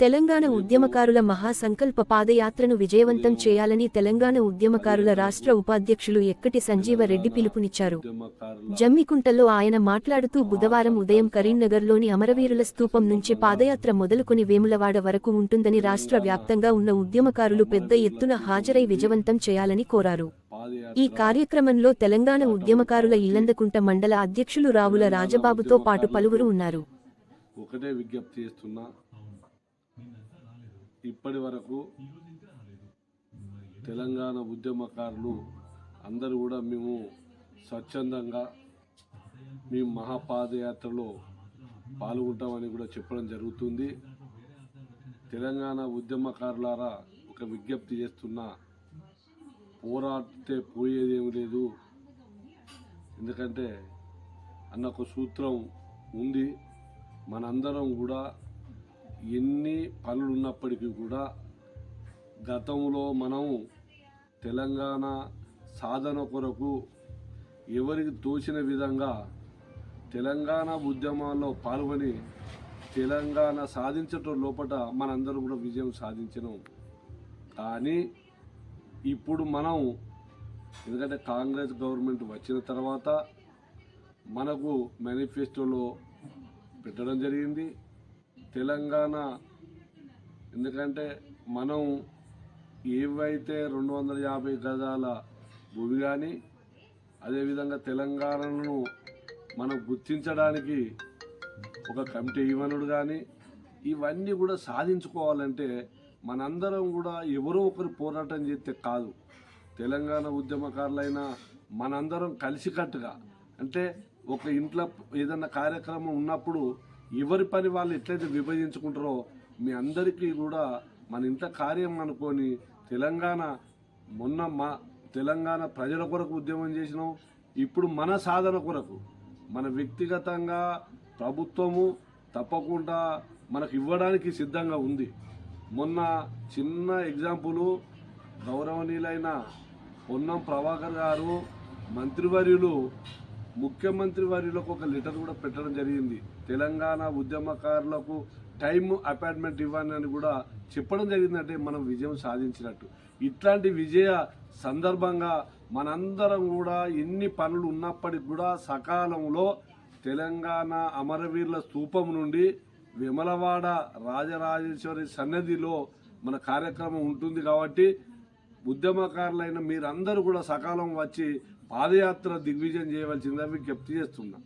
తెలంగాణ ఉద్యమకారుల మహాసంకల్ప పాదయాత్రను విజయవంతం చేయాలని తెలంగాణ ఉద్యమకారుల రాష్ట్ర ఉపాధ్యక్షులు ఎక్కటి సంజీవ రెడ్డి పిలుపునిచ్చారు. జమ్మికుంటలో ఆయన మాట్లాడుతూ బుధవారం ఉదయం కరీంనగర్లోని అమరవీరుల స్థూపం నుంచి పాదయాత్ర మొదలుకొని వేములవాడ వరకు ఉంటుందని రాష్ట్ర వ్యాప్తంగా ఉన్న ఉద్యమకారులు పెద్ద ఎత్తున హాజరై విజయవంతం చేయాలని కోరారు. ఈ కార్యక్రమంలో తెలంగాణ ఉద్యమకారుల ఇల్లందకుంట మండల అధ్యక్షులు రావుల రాజబాబుతో పాటు పలువురు ఉన్నారు. ఒకటే విజ్ఞప్తి చేస్తున్నా ఇప్పటి వరకు తెలంగాణ ఉద్యమకారులు అందరూ కూడా మేము స్వచ్ఛందంగా మేము మహాపాదయాత్రలో పాల్గొంటామని కూడా చెప్పడం జరుగుతుంది. తెలంగాణ ఉద్యమకారులారా ఒక విజ్ఞప్తి చేస్తున్నా పోరాడితే పోయేదేమి లేదు. ఎందుకంటే అన్న ఒక సూత్రం ఉంది. మనందరం కూడా ఎన్ని పనులు ఉన్నప్పటికీ కూడా గతంలో మనం తెలంగాణ సాధన కొరకు ఎవరికి తోచిన విధంగా తెలంగాణ ఉద్యమాల్లో పాల్గొని తెలంగాణ సాధించటం లోపల మనందరం కూడా విజయం సాధించినాం. కానీ ఇప్పుడు మనం ఎందుకంటే కాంగ్రెస్ గవర్నమెంట్ వచ్చిన తర్వాత మనకు మేనిఫెస్టోలో పెట్టడం జరిగింది. తెలంగాణ. ఎందుకంటే మనం ఏవైతే రెండు వందల యాభై గజాల భూమి కానీ అదేవిధంగా తెలంగాణను మనం గుర్తించడానికి ఒక కమిటీ ఇవ్వనుడు కానీ ఇవన్నీ కూడా సాధించుకోవాలంటే మనందరం కూడా ఎవరో ఒకరు పోరాటం చేస్తే కాదు. తెలంగాణ ఉద్యమకారులైనా మనందరం కలిసికట్టుగా అంటే ఒక ఇంట్లో ఏదన్నా కార్యక్రమం ఉన్నప్పుడు ఎవరి పని వాళ్ళు ఎట్లయితే విభజించుకుంటారో మీ అందరికీ కూడా మన ఇంత కార్యం అనుకొని తెలంగాణ మొన్న మా తెలంగాణ ప్రజల కొరకు ఉద్యమం చేసినాం. ఇప్పుడు మన సాధన కొరకు మన వ్యక్తిగతంగా ప్రభుత్వము తప్పకుండా మనకు ఇవ్వడానికి సిద్ధంగా ఉంది. మొన్న చిన్న ఎగ్జాంపులు గౌరవనీయులైన పొన్నం ప్రభాకర్ గారు మంత్రివర్యులు ముఖ్యమంత్రి వారిలోకి ఒక లెటర్ కూడా పెట్టడం జరిగింది. తెలంగాణ ఉద్యమకారులకు టైం అపాయింట్మెంట్ ఇవ్వండి అని కూడా చెప్పడం జరిగిందంటే మనం విజయం సాధించినట్టు. ఇట్లాంటి విజయ సందర్భంగా మనందరం కూడా ఎన్ని పనులు ఉన్నప్పటికి కూడా సకాలంలో తెలంగాణ అమరవీరుల స్థూపం నుండి విమలవాడ రాజరాజేశ్వరి సన్నిధిలో మన కార్యక్రమం ఉంటుంది కాబట్టి ఉద్యమకారులైన మీరందరూ కూడా సకాలం వచ్చి పాదయాత్ర దిగ్విజయం చేయవలసిందిగా విజ్ఞప్తి చేస్తున్నాం.